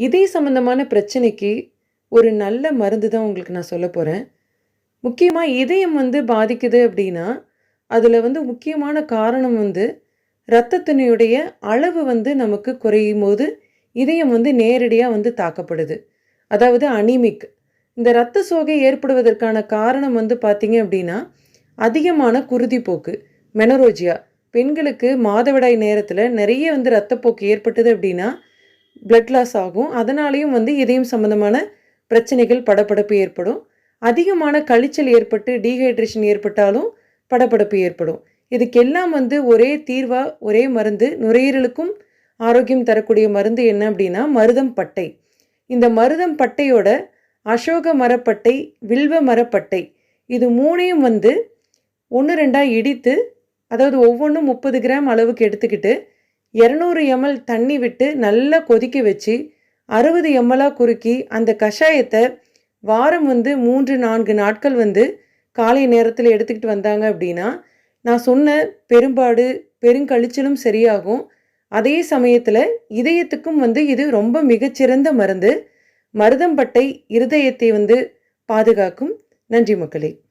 இதய சம்பந்தமான பிரச்சனைக்கு ஒரு நல்ல மருந்து தான் உங்களுக்கு நான் சொல்ல போகிறேன் முக்கியமாக இதயம் வந்து பாதிக்குது அப்படின்னா அதில் வந்து முக்கியமான காரணம் வந்து இரத்தத்தினுடைய அளவு வந்து நமக்கு குறையும் போது இதயம் வந்து நேரடியாக வந்து தாக்கப்படுது. அதாவது அனிமிக். இந்த இரத்த சோகை ஏற்படுவதற்கான காரணம் வந்து பார்த்திங்க அப்படின்னா அதிகமான குருதிப்போக்கு மெனரோஜியா. பெண்களுக்கு மாதவிடாய் நேரத்தில் நிறைய வந்து இரத்தப்போக்கு ஏற்பட்டது அப்படின்னா பிளட் லாஸ் ஆகும். அதனாலேயும் வந்து இதயம் சம்பந்தமான பிரச்சனைகள் படப்படப்பு ஏற்படும். அதிகமான கழிச்சல் ஏற்பட்டு டீஹைட்ரேஷன் ஏற்பட்டாலும் படப்படப்பு ஏற்படும். இதுக்கெல்லாம் வந்து ஒரே தீர்வாக ஒரே மருந்து நுரையீரலுக்கும் ஆரோக்கியம் தரக்கூடிய மருந்து என்ன அப்படின்னா மருதம் பட்டை. இந்த மருதம் பட்டையோட அசோக மரப்பட்டை வில்வ மரப்பட்டை இது மூணையும் வந்து ஒன்று ரெண்டாக இடித்து அதாவது ஒவ்வொன்றும் முப்பது கிராம் அளவுக்கு எடுத்துக்கிட்டு இரநூறு எம்எல் தண்ணி விட்டு நல்லா கொதிக்க வச்சு அறுபது எம்எல்லாக குறுக்கி அந்த கஷாயத்தை வாரம் வந்து மூன்று நான்கு நாட்கள் வந்து காலை நேரத்தில் எடுத்துக்கிட்டு வந்தாங்க அப்படின்னா நான் சொன்ன பெரும்பாடு பெருங்கழிச்சலும் சரியாகும். அதே சமயத்தில் இதயத்துக்கும் வந்து இது ரொம்ப மிகச்சிறந்த மருந்து. மருதம்பட்டை இருதயத்தை வந்து பாதுகாக்கும். நன்றி மக்களே.